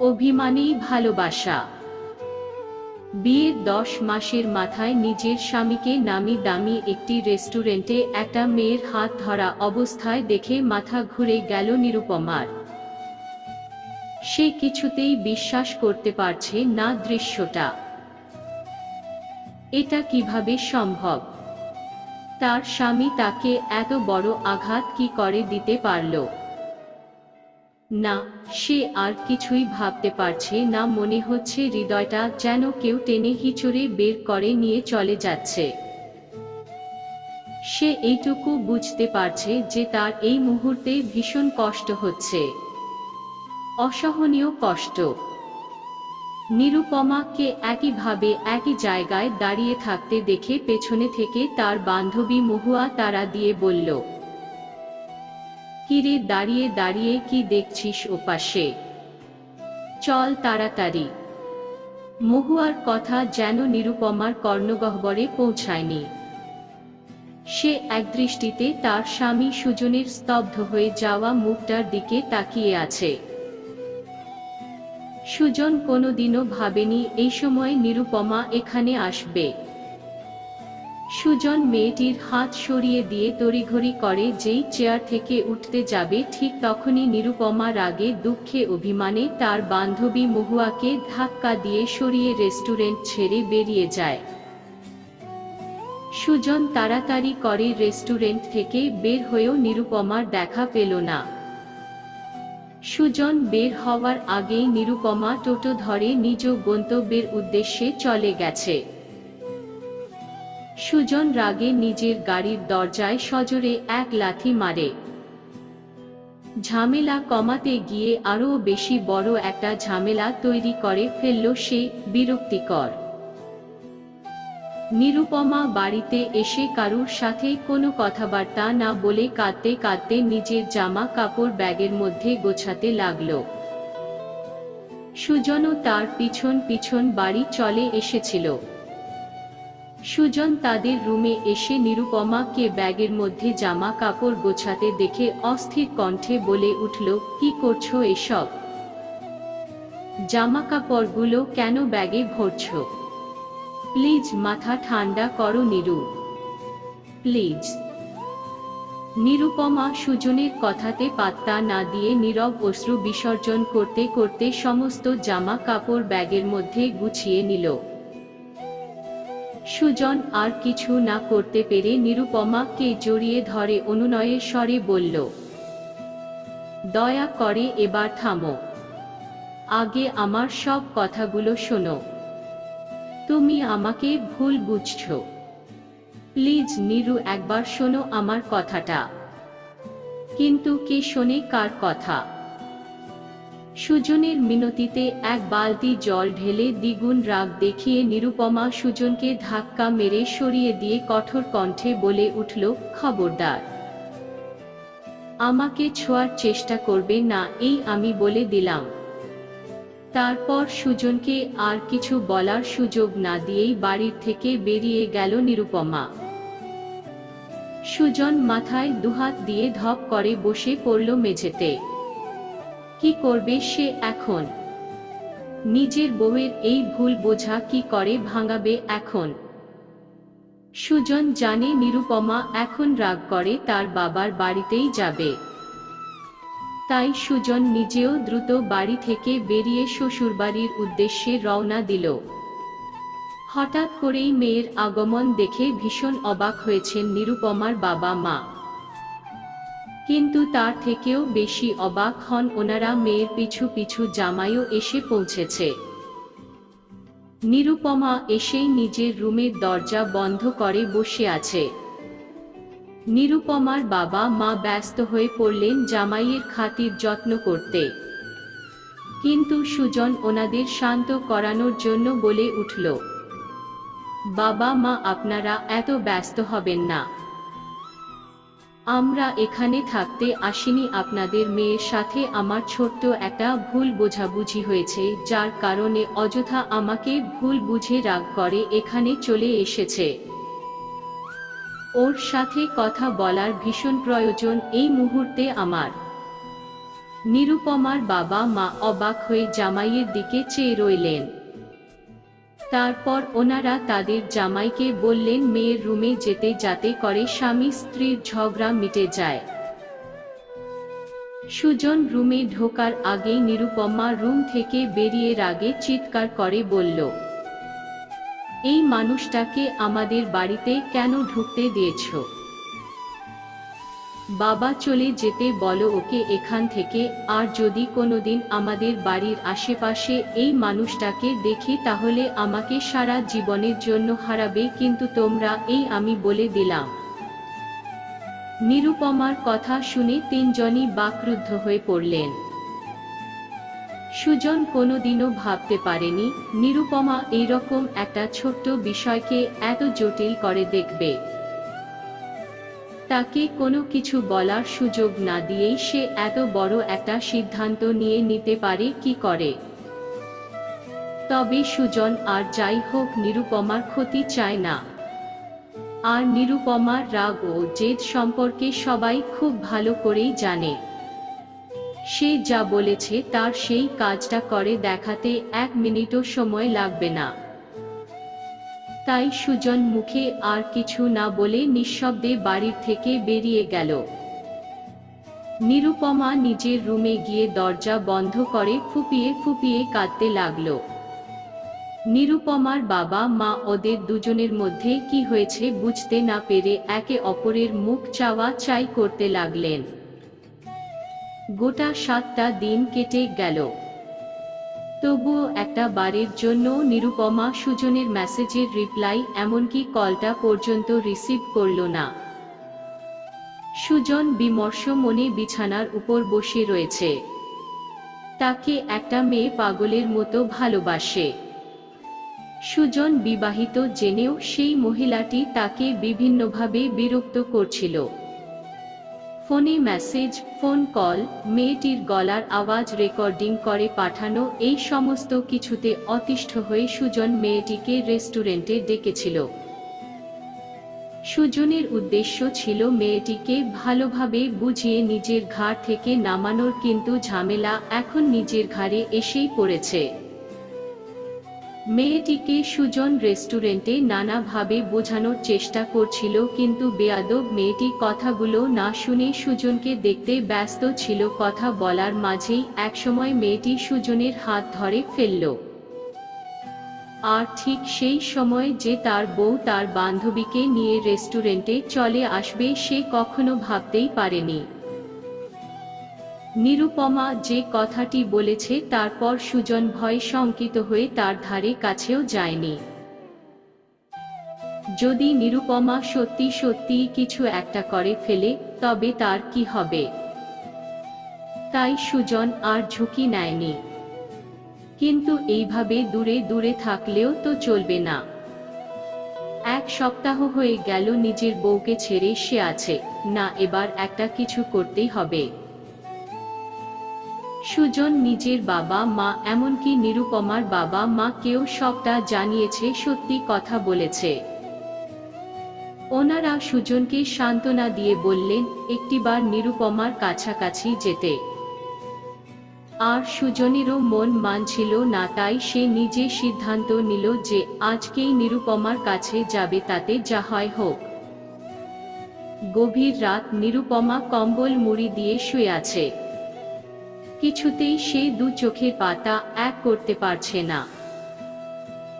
অভিমানেই ভালোবাসা। বিয়ের দশ মাসের মাথায় নিজের স্বামীকে নামি দামি একটি রেস্টুরেন্টে একটা মেয়ের হাত ধরা অবস্থায় দেখে মাথা ঘুরে গেল নিরুপমার। সে কিছুতেই বিশ্বাস করতে পারছে না দৃশ্যটা। এটা কীভাবে সম্ভব? তার স্বামী তাকে এত বড় আঘাত কি করে দিতে পারল? না, সে আর কিছুই ভাবতে পারছে না, মনে হচ্ছে হৃদয়টা যেন কেউ টেনে হিচড়ে বের করে নিয়ে চলে যাচ্ছে। সে এইটুকু বুঝতে পারছে যে তার এই মুহূর্তে ভীষণ কষ্ট হচ্ছে। অসহনীয় কষ্ট। নিরুপমাকে একইভাবে একই জায়গায় দাঁড়িয়ে থাকতে দেখে পেছনে থেকে তার বান্ধবী মহুয়া তারা দিয়ে বলল কিরে দাঁড়িয়ে দাঁড়িয়ে কি দেখছিস ওপাশে চল তাড়াতাড়ি। মহুয়ার কথা যেন নিরুপমার কর্ণগহ্বরে পৌঁছায়নি। সে একদৃষ্টিতে তার স্বামী সুজনের স্তব্ধ হয়ে যাওয়া মুখটার দিকে তাকিয়ে আছে। সুজন কোনোদিনও ভাবেনি, এই সময় নিরুপমা এখানে আসবে। সুজন মেয়েটির হাত সরিয়ে দিয়ে তড়িঘড়ি করে যেই চেয়ার থেকে উঠতে যাবে ঠিক তখনই নিরুপমা রাগে দুঃখে অভিমানে তার বান্ধবী মহুয়াকে ধাক্কা দিয়ে সরিয়ে রেস্টুরেন্ট ছেড়ে বেরিয়ে যায়। সুজন তাড়াতাড়ি করে রেস্টুরেন্ট থেকে বের হয়েও নিরুপমার দেখা পেল না। সুজন বের হওয়ার আগেই নিরুপমা টোটো ধরে নিজ গন্তব্যের উদ্দেশ্যে চলে গেছে। সুজন রাগে নিজের গাড়ির দরজায় সজোরে এক লাথি মারে। ঝামেলা কমাতে গিয়ে আরও বেশি বড় একটা ঝামেলা তৈরি করে ফেলল সে বিরক্তিকর। নিরুপমা বাড়িতে এসে কারুর সাথে কোনো কথাবার্তা না বলে কাঁদতে কাঁদতে নিজের জামা কাপড় ব্যাগের মধ্যে গোছাতে লাগল। সুজনও তার পিছন পিছন বাড়ি চলে এসেছিল। সুজন তাদের রুমে এসে নিরুপমাকে ব্যাগের মধ্যে জামা কাপড় গোছাতে দেখে অস্থির কণ্ঠে বলে উঠল, কি করছ এসব? জামা কাপড়গুলো কেন ব্যাগে ভরছ? প্লিজ, মাথা ঠান্ডা করো নিরু। প্লিজ। নিরুপমা সুজনের কথাতে পাত্তা না দিয়ে নীরব অশ্রু বিসর্জন করতে করতে সমস্ত জামা কাপড় ব্যাগের মধ্যে গুছিয়ে নিল। সুজন আর কিছু না করতে পেরে নিরুপমাকে জড়িয়ে ধরে অনুনয়ের স্বরে বলল, দয়া করে এবার থামো। আগে আমার সব কথাগুলো শোনো। তুমি আমাকে ভুল বুঝছ। প্লিজ নিরু একবার শোনো আমার কথাটা। কিন্তু কে শোনে কার কথা? সুজনের মিনতিতে এক বালতি জল ঢেলে দ্বিগুণ রাগ দেখিয়ে নিরুপমা সুজনকে ধাক্কা মেরে সরিয়ে দিয়ে কঠোর কণ্ঠে বলে উঠল, খবরদার। আমাকে ছোঁয়ার চেষ্টা করবে না, এই আমি বলে দিলাম। তারপর সুজনকে আর কিছু বলার সুযোগ না দিয়েই বাড়ির থেকে বেরিয়ে গেল নিরুপমা। সুজন মাথায় দুহাত দিয়ে ধপ করে বসে পড়ল মেঝেতে। কি করবে সে এখন? নিজের বউয়ের এই ভুল বোঝা কি করে ভাঙাবে এখন? সুজন জানে নিরুপমা এখন রাগ করে তার বাবার বাড়িতেই যাবে। তাই সুজন নিজেও দ্রুত বাড়ি থেকে বেরিয়ে শ্বশুরবাড়ির উদ্দেশ্যে রওনা দিল। হঠাৎ করেই মেয়ের আগমন দেখে ভীষণ অবাক হয়েছেন নিরুপমার বাবা মা কিন্তু তার থেকেও বেশি অবাক হন ওনারা মেয়ের পিছু পিছু জামাইও এসে পৌঁছেছে। নিরুপমা এসেই নিজের রুমের দরজা বন্ধ করে বসে আছে। নিরুপমার বাবা মা ব্যস্ত হয়ে পড়লেন জামাইয়ের খাতির যত্ন করতে। কিন্তু সুজন ওনাদের শান্ত করানোর জন্য বলে উঠল, বাবা মা, আপনারা এত ব্যস্ত হবেন না। আমরা এখানে থাকতে আসিনি। আপনাদের মেয়ের সাথে আমার ছোট্ট একটা ভুল বোঝাবুঝি হয়েছে, যার কারণে অযথা আমাকে ভুল বুঝে রাগ করে এখানে চলে এসেছে। ওর সাথে কথা বলার ভীষণ প্রয়োজন এই মুহূর্তে আমার। নিরুপমার বাবা মা অবাক হয়ে জামাইয়ের দিকে চেয়ে রইলেন। তারপর ওনারা তাদের জামাইকে বললেন, মেয়ের রুমে যেতে যাতে করে স্বামী স্ত্রীর ঝগড়া মিটে যায়। সুজন রুমে ঢোকার আগে নিরুপমা রুম থেকে বেরিয়ে আগে চিৎকার করে বলল, এই মানুষটাকে আমাদের বাড়িতে কেন ঢুকতে দিয়েছ? বাবা চলে যেতে বলো ওকে এখান থেকে, আর যদি কোনোদিন আমাদের বাড়ির আশেপাশে এই মানুষটাকে দেখি তাহলে আমাকে সারা জীবনের জন্য হারাবে, কিন্তু তোমরা এই আমি বলে দিলাম। নিরুপমার কথা শুনে তিনজনই বাকরুদ্ধ হয়ে পড়লেন। সুজন কোনোদিনও ভাবতে পারেনি, নিরুপমা এইরকম একটা ছোট্ট বিষয়কে এত জটিল করে দেখবে। তাকে কোনো কিছু বলার সুযোগ না দিয়েই সে এত বড় একটা সিদ্ধান্ত নিয়ে নিতে পারে কি করে? তবে সুজন আর যাই হোক নিরুপমার ক্ষতি চায় না। আর নিরুপমার রাগ ও জেদ সম্পর্কে সবাই খুব ভালো করেই জানে। সে যা বলেছে তার সেই কাজটা করে দেখাতে এক মিনিটও সময় লাগবে না। তাই সুজন মুখে আর কিছু না বলে নিঃশব্দে বাড়ির থেকে বেরিয়ে গেল। নিরুপমা নিজের রুমে গিয়ে দরজা বন্ধ করে ফুপিয়ে ফুপিয়ে কাঁদতে লাগল। নিরুপমার বাবা, মা ওদের দুজনের মধ্যে কি হয়েছে বুঝতে না পেরে একে অপরের মুখ চাওয়া চাই করতে লাগলেন। গোটা সাতটা দিন কেটে গেল। তবুও একটা বারের জন্য নিরুপমা সুজনের মেসেজের রিপ্লাই এমনকি কলটা পর্যন্ত রিসিভ করল না। সুজন বিমর্ষ মনে বিছানার উপর বসে রয়েছে। তাকে একটা মেয়ে পাগলের মতো ভালোবাসে। সুজন বিবাহিত জেনেও সেই মহিলাটি তাকে বিভিন্নভাবে বিরক্ত করছিল। ফোনে মেসেজ, ফোন কল, মেয়েটির গলার আওয়াজ রেকর্ডিং করে পাঠানো, এই সমস্ত কিছুতে অতিষ্ঠ হয়ে সুজন মেয়েটিকে রেস্টুরেন্টে ডেকেছিল। সুজনের উদ্দেশ্য ছিল মেয়েটিকে ভালোভাবে বুঝিয়ে নিজের ঘাড় থেকে নামানোর, কিন্তু ঝামেলা এখন নিজের ঘাড়ে এসেই পড়েছে। মেয়েটিকে সুজন রেস্টুরেন্টে নানাভাবে বোঝানোর চেষ্টা করছিল কিন্তু বেয়াদব মেয়েটি কথাগুলো না শুনে সুজনকে দেখতে ব্যস্ত ছিল। কথা বলার মাঝেই একসময় মেয়েটি সুজনের হাত ধরে ফেলল। আর ঠিক সেই সময় যে তার বউ তার বান্ধবীকে নিয়ে রেস্টুরেন্টে চলে আসবে সে কখনো ভাবতেই পারেনি। নিরুপমা যে কথাটি বলেছে, তারপর সুজন ভয় শঙ্কিত হয়ে তার ধারে কাছেও যায়নি। যদি নিরুপমা সত্যি সত্যি কিছু একটা করে ফেলে, তবে তার কি হবে? তাই সুজন আর ঝুঁকি নেয়নি। কিন্তু এইভাবে দূরে দূরে থাকলেও তো চলবে না। এক সপ্তাহ হয়ে গেল নিজের বউকে ছেড়ে সে আছে, না এবার একটা কিছু করতেই হবে। সুজন নিজের বাবা মা এমনকি নিরুপমার বাবা মা কেউ সবটা জানিয়েছে, সত্যি কথা বলেছে। ওনারা সুজনকে সান্ত্বনা দিয়ে বললেন, একটিবার নিরুপমার কাছাকাছি যেতে। আর সুজনেরও মন মানছিল না, তাই সে নিজে সিদ্ধান্ত নিল যে, আজকেই নিরুপমার কাছে যাবে, তাতে যা হয় হোক। গভীর রাত নিরুপমা কম্বল মুড়ি দিয়ে শুয়ে আছে। কিছুতেই সে দু চোখের পাতা এক করতে পারছে না।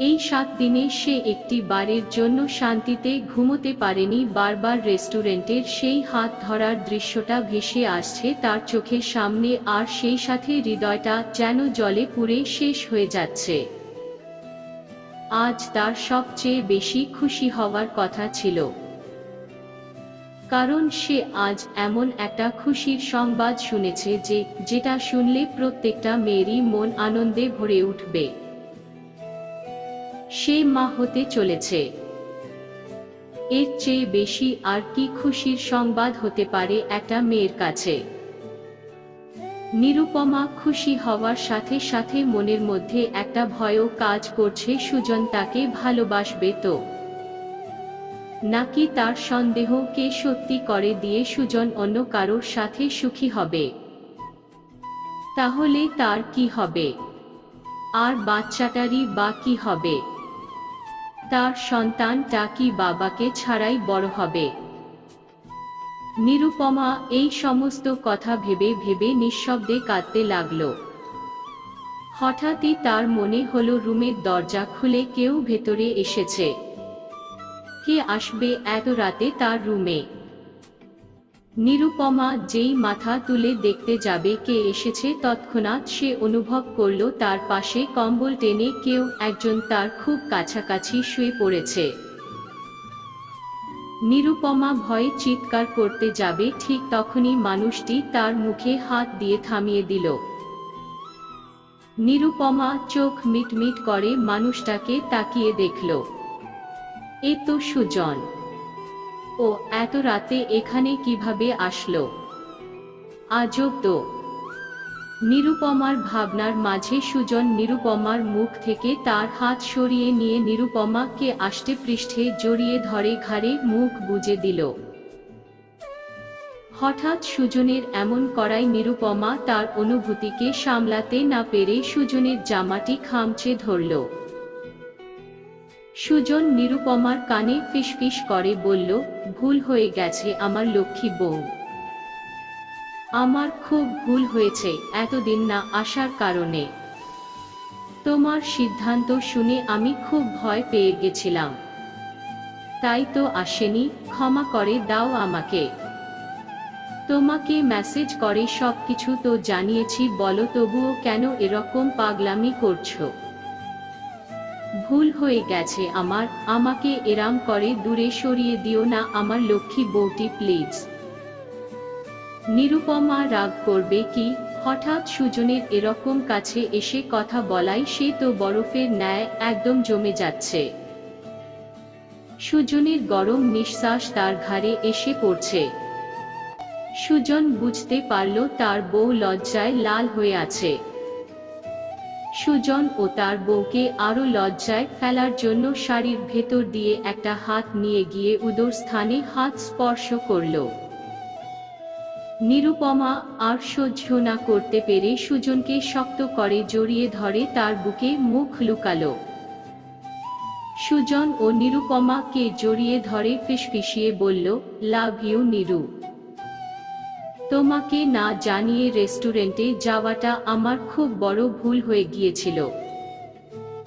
এই সাত দিনে সে একটি বারের জন্য শান্তিতে ঘুমোতে পারেনি, বারবার রেস্টুরেন্টের সেই হাত ধরার দৃশ্যটা ভেসে আসছে তার চোখের সামনে আর সেই সাথে হৃদয়টা যেন জলে পুড়ে শেষ হয়ে যাচ্ছে। আজ তার সবচেয়ে বেশি খুশি হওয়ার কথা ছিল। কারণ সে আজ এমন একটা খুশির সংবাদ শুনেছে যে, যেটা শুনলে প্রত্যেকটা মেয়েরই মন আনন্দে ভরে উঠবে। সে মা হতে চলেছে। এর চেয়ে বেশি আর কি খুশির সংবাদ হতে পারে একটা মেয়ের কাছে? নিরুপমা খুশি হওয়ার সাথে সাথে মনের মধ্যে একটা ভয়ও কাজ করছে, সুজন তাকে ভালোবাসবে তো। নাকি তার সন্দেহকে সত্যি করে দিয়ে সুজন অন্য কারোর সাথে সুখী হবে? তাহলে তার কি হবে? আর বাচ্চাটারই বা কি হবে? তার সন্তানটা কি বাবাকে ছাড়াই বড় হবে? নিরুপমা এই সমস্ত কথা ভেবে ভেবে নিঃশব্দে কাঁদতে লাগল। হঠাৎই তার মনে হলো রুমের দরজা খুলে কেউ ভেতরে এসেছে। কে আসবে এত রাতে তার রুমে? নিরুপমা যেই মাথা তুলে দেখতে যাবে কে এসেছে তৎক্ষণাৎ সে অনুভব করল তার পাশে কম্বল টেনে কেউ একজন তার খুব কাছাকাছি শুয়ে পড়েছে। নিরুপমা ভয়ে চিৎকার করতে যাবে ঠিক তখনই মানুষটি তার মুখে হাত দিয়ে থামিয়ে দিল। নিরুপমা চোখ মিটমিট করে মানুষটাকে তাকিয়ে দেখল। এ তো সুজন। ও এত রাতে এখানে কীভাবে আসলো? আজব তো। নিরুপমার ভাবনার মাঝে সুজন নিরুপমার মুখ থেকে তার হাত সরিয়ে নিয়ে নিরুপমাকে আষ্টে পৃষ্ঠে জড়িয়ে ধরে ঘাড়ে মুখ বুজে দিল। হঠাৎ সুজনের এমন করায় নিরুপমা তার অনুভূতিকে সামলাতে না পেরে সুজনের জামাটি খামচে ধরল। সুজন নিরুপমার কানে ফিসফিস করে, বলল, ভুল হয়ে গেছে আমার লক্ষ্মী বউ। আমার খুব ভুল হয়েছে, এতদিন না আসার কারণে। তোমার সিদ্ধান্ত শুনে আমি খুব ভয় পেয়ে গেছিলাম। তাই তো আসেনি, ক্ষমা করে দাও আমাকে। তোমাকে মেসেজ করে সবকিছু তো জানিয়েছি, বলো তবুও কেন এরকম পাগলামি করছ? ভুল হয়ে গেছে আমার, আমাকে এরাম করে দূরে সরিয়ে দিও না আমার লক্ষ্মী বউটি, প্লিজ। নিরুপমা রাগ করবে কি? হঠাৎ সুজনের এরকম কাছে এসে কথা বলাই সে তো বরফের ন্যায় একদম জমে যাচ্ছে। সুজনের গরম নিঃশ্বাস তার ঘাড়ে এসে পড়ছে। সুজন বুঝতে পারল তার বউ লজ্জায় লাল হয়ে আছে। সুজন ও তার বউকে আরও লজ্জায় ফেলার জন্য শাড়ির ভেতর দিয়ে একটা হাত নিয়ে গিয়ে উদর স্থানে হাত স্পর্শ করল। নিরুপমা আর সহ্য না করতে পেরে সুজনকে শক্ত করে জড়িয়ে ধরে তার বুকে মুখ লুকালো। সুজন ও নিরুপমাকে জড়িয়ে ধরে ফিসফিসিয়ে বলল, লাভ ইউ, নিরু। তোমাকে না জানিয়ে রেস্টুরেন্টে যাওয়াটা আমার খুব বড় ভুল হয়ে গিয়েছিল।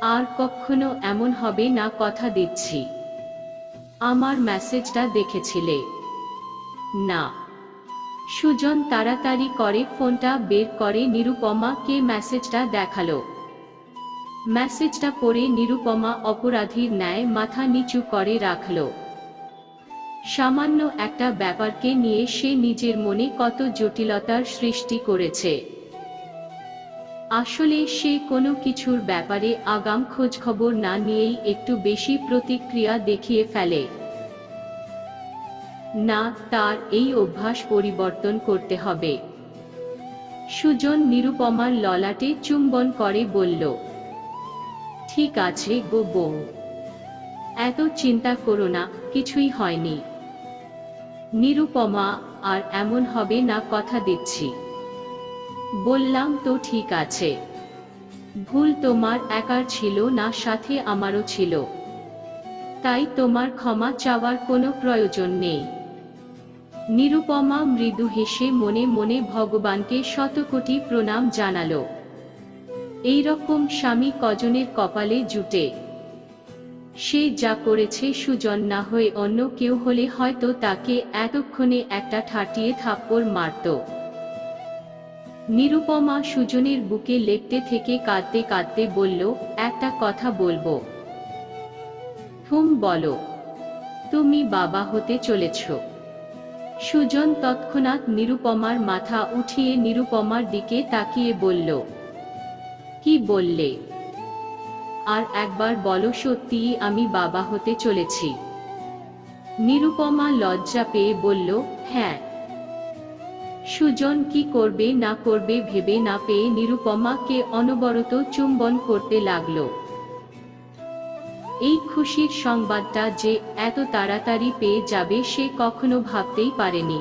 আর কখনো এমন হবে না কথা দিচ্ছি। আমার মেসেজটা দেখেছিলে। না। সুজন তাড়াতাড়ি করে ফোনটা বের করে নিরুপমাকে মেসেজটা দেখাল। মেসেজটা পড়ে নিরুপমা অপরাধীর ন্যায় মাথা নিচু করে রাখল। সামান্য একটা ব্যাপারকে নিয়ে সে নিজের মনে কত জটিলতার সৃষ্টি করেছে। আসলে সে কোনো কিছুর ব্যাপারে আগাম খোঁজ খবর না নিয়েই একটু বেশি প্রতিক্রিয়া দেখিয়ে ফেলে। না, তার এই অভ্যাস পরিবর্তন করতে হবে। সুজন নিরুপমার ললাটে চুম্বন করে বলল, ঠিক আছে গো বউ। এত চিন্তা করো না, কিছুই হয়নি। নিরুপমা, আর এমন হবে না কথা দিচ্ছি। বললাম, তো ঠিক আছে। ভুল তোমার একার ছিল না, সাথে আমারও ছিল। তাই তোমার ক্ষমা চাওয়ার কোনো প্রয়োজন নেই। নিরুপমা মৃদু হেসে মনে মনে ভগবানকে শতকোটি প্রণাম জানালো। এইরকম স্বামী কজনের কপালে জুটে। সে যা করেছে সুজন না হয়ে অন্য কেউ হলে হয়তো তাকে এতক্ষণে একটা ঠাটিয়ে থাপ্পড় মারত। নিরুপমা সুজনের বুকে লেপটে থেকে কাঁদতে কাঁদতে বলল, একটা কথা বলব। হুম, বলো। তুমি বাবা হতে চলেছ সুজন তৎক্ষণাৎ নিরুপমার মাথা উঠিয়ে নিরুপমার দিকে তাকিয়ে বলল, কি বললে? আর একবার বলো সত্যিই আমি বাবা হতে চলেছি। নিরুপমা লজ্জা পেয়ে বলল হ্যাঁ। সুজন কি করবে না করবে ভেবে না পেয়ে নিরুপমাকে অনবরত চুম্বন করতে লাগল। এই খুশির সংবাদটা যে এত তাড়াতাড়ি পেয়ে যাবে সে কখনো ভাবতেই পারেনি।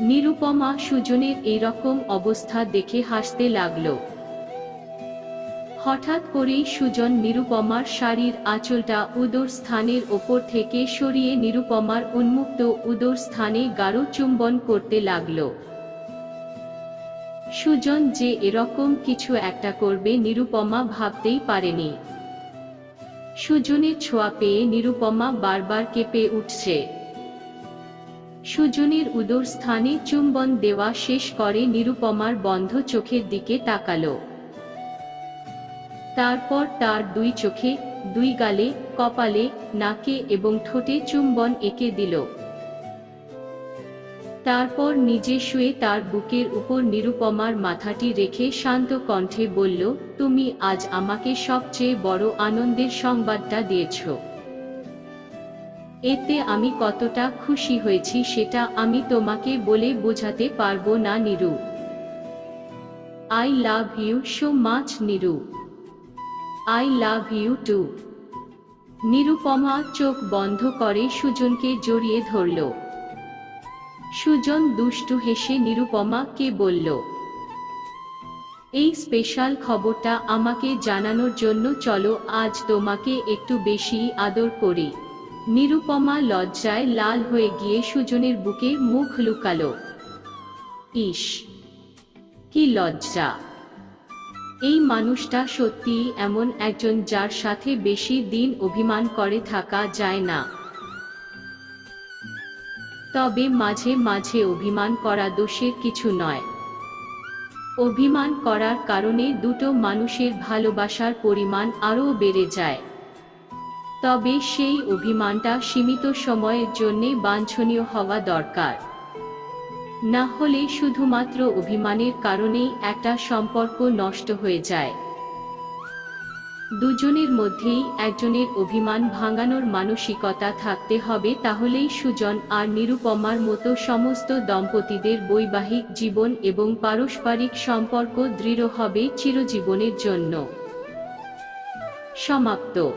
নিরুপমা সুজনের এইরকম অবস্থা দেখে হাসতে লাগল। হঠাৎ করেই সুজন নিরুপমার শাড়ির আঁচলটা উদর স্থানের ওপর থেকে সরিয়ে নিরুপমার উন্মুক্ত উদর স্থানে গাঢ় চুম্বন করতে লাগল। সুজন যে এরকম কিছু একটা করবে নিরুপমা ভাবতেই পারেনি। সুজনের ছোঁয়া পেয়ে নিরুপমা বারবার কেঁপে উঠছে। সুজনের উদর স্থানে চুম্বন দেওয়া শেষ করে নিরুপমার বন্ধ চোখের দিকে তাকালো। তারপর তার দুই চোখে, দুই গালে, কপালে, নাকে এবং ঠোঁটে চুম্বন এঁকে দিল। তারপর নিজে শুয়ে তার বুকের উপর নিরুপমার মাথাটি রেখে শান্ত কণ্ঠে বলল, তুমি আজ আমাকে সবচেয়ে বড় আনন্দের সংবাদটা দিয়েছ। এতে আমি কতটা খুশি হয়েছি সেটা আমি তোমাকে বলে বোঝাতে পারব না, Niru. I love you so much, Niru. I love you too Nirupama চোখ বন্ধ করে সুজনকে জড়িয়ে ধরল। সুজন দুষ্টু হেসে নিরুপমাকে বলল, এই স্পেশাল খবরটা আমাকে জানানোর জন্য চলো আজ তোমাকে একটু বেশি আদর করি। নিরুপমা লজ্জায় লাল হয়ে গিয়ে সুজনের বুকে মুখ লুকালো। ইস কি লজ্জা! এই মানুষটা সত্যিই এমন একজন যার সাথে বেশি দিন অভিমান করে থাকা যায় না। তবে মাঝে মাঝে অভিমান করা দোষের কিছু নয়। অভিমান করার কারণে দুটো মানুষের ভালোবাসার পরিমাণ আরও বেড়ে যায়। তবে সেই অভিমানটা সীমিত সময়ের জন্যে বাঞ্ছনীয় হওয়া দরকার। না হলে শুধুমাত্র অভিমানের কারণেই একটা সম্পর্ক নষ্ট হয়ে যায়। দুজনের মধ্যেই একজনের অভিমান ভাঙানোর মানসিকতা থাকতে হবে তাহলেই সুজন আর নিরুপমার মতো সমস্ত দম্পতিদের বৈবাহিক জীবন এবং পারস্পরিক সম্পর্ক দৃঢ় হবে চিরজীবনের জন্য। সমাপ্ত।